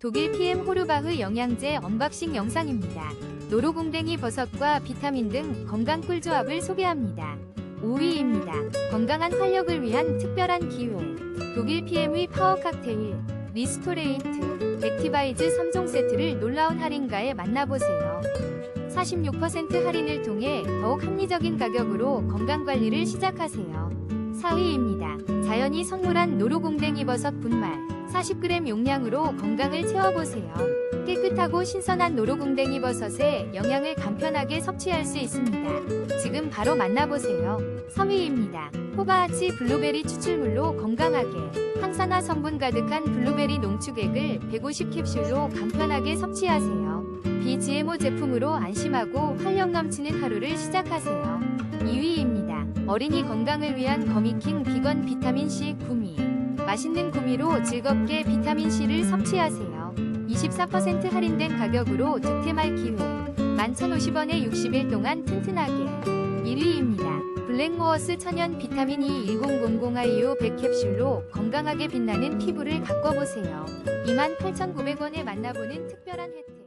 독일 PM 호르바흐 영양제 언박싱 영상입니다. 노루궁뎅이 버섯과 비타민 등 건강 꿀조합을 소개합니다. 5위입니다. 건강한 활력을 위한 특별한 기회. 독일 PM의 파워 칵테일, 리스토레이트, 액티바이즈 3종 세트를 놀라운 할인가에 만나보세요. 46% 할인을 통해 더욱 합리적인 가격으로 건강관리를 시작하세요. 4위입니다. 자연이 선물한 노루궁뎅이 버섯 분말 40g 용량으로 건강을 채워보세요. 깨끗하고 신선한 노루궁뎅이 버섯의 영양을 간편하게 섭취할 수 있습니다. 지금 바로 만나보세요. 3위입니다. 호바아치 블루베리 추출물로 건강하게 항산화 성분 가득한 블루베리 농축액을 150캡슐로 간편하게 섭취하세요. 비GMO 제품으로 안심하고 활력 넘치는 하루를 시작하세요. 2위입니다. 어린이 건강을 위한 거미킹 비건 비타민C 구미. 맛있는 구미로 즐겁게 비타민C를 섭취하세요. 24% 할인된 가격으로 득템할 기회. 11,050원에 60일 동안 튼튼하게. 1위입니다. 블랙모어스 천연 비타민 E 1000IU 100캡슐로 건강하게 빛나는 피부를 가꿔보세요. 28,900원에 만나보는 특별한 혜택.